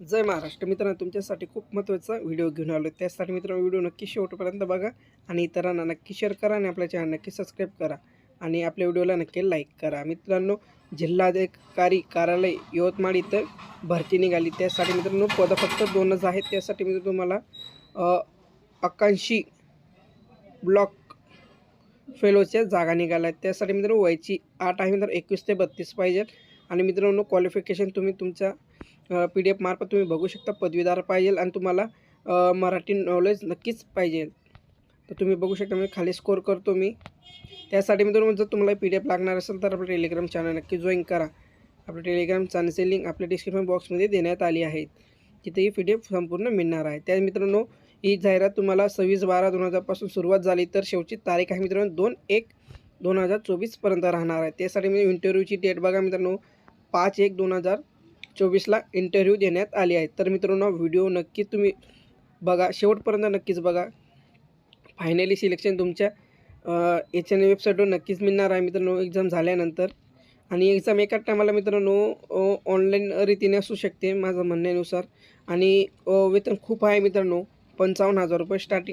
जय महाराष्ट्र. मित्रांनो तुमच्यासाठी खूप महत्त्वाचा व्हिडिओ घेऊन आलो त्यासाठी मित्रांनो व्हिडिओ नक्की शेवटपर्यंत बघा आणि इतरांना नक्की शेअर करा आणि आपल्या चॅनल नक्की सबस्क्राईब करा. आणि आपल्या व्हिडिओला नक्की लाईक करा. मित्रांनो जिल्हाधिकारी कार्यालय यवतमाळ इथं भरती निघाली. त्यासाठी मित्रांनो पदं फक्त दोनच आहेत. त्यासाठी मित्र तुम्हाला आकांक्षी ब्लॉक फेलोच्या जागा निघाल्या. आहेत त्यासाठी मित्रांनो वयाची आठ आहे. मित्रांनो एकवीस ते बत्तीस पाहिजे आणि मित्रांनो क्वालिफिकेशन तुम्ही तुमच्या पी डी एफ मार्फत तुम्ही बघू शकता पदवीदार पाहिजे आणि तुम्हाला मराठी नॉलेज नक्कीच पाहिजे. तर तुम्ही बघू शकता मी खाली स्कोर करतो मी. त्यासाठी मित्रांनो जर तुम्हाला पी डी एफ लागणार असेल तर आपलं टेलिग्राम चॅनल नक्की जॉईन करा. आपलं टेलिग्राम चॅनलची लिंक आपल्या डिस्क्रिप्शन बॉक्समध्ये देण्यात आली आहे. तिथे ही पी डी एफ संपूर्ण मिळणार आहे. त्या मित्रांनो ही जाहिरात तुम्हाला सव्वीस बारा दोन हजारपासून सुरुवात झाली तर शेवटची तारीख आहे मित्रांनो दोन एक दोन हजार चोवीसपर्यंत राहणार आहे. त्यासाठी मी इंटरव्ह्यूची डेट बघा मित्रांनो पाच एक दोन हजार चोवीसला इंटरव्ह्यू देण्यात आले आहेत तर मित्रांनो व्हिडिओ नक्की तुम्ही बघा. शेवटपर्यंत नक्कीच बघा. फायनली सिलेक्शन तुमच्या एच एन वेबसाईटवर नक्कीच मिळणार आहे मित्रांनो. एक्झाम झाल्यानंतर. आणि एक्झाम एका टायमाला मित्रांनो ऑनलाईन रीतीने असू शकते माझं म्हणण्यानुसार. आणि वेतन खूप आहे मित्रांनो. पंचावन्न हजार रुपये स्टार्टिंग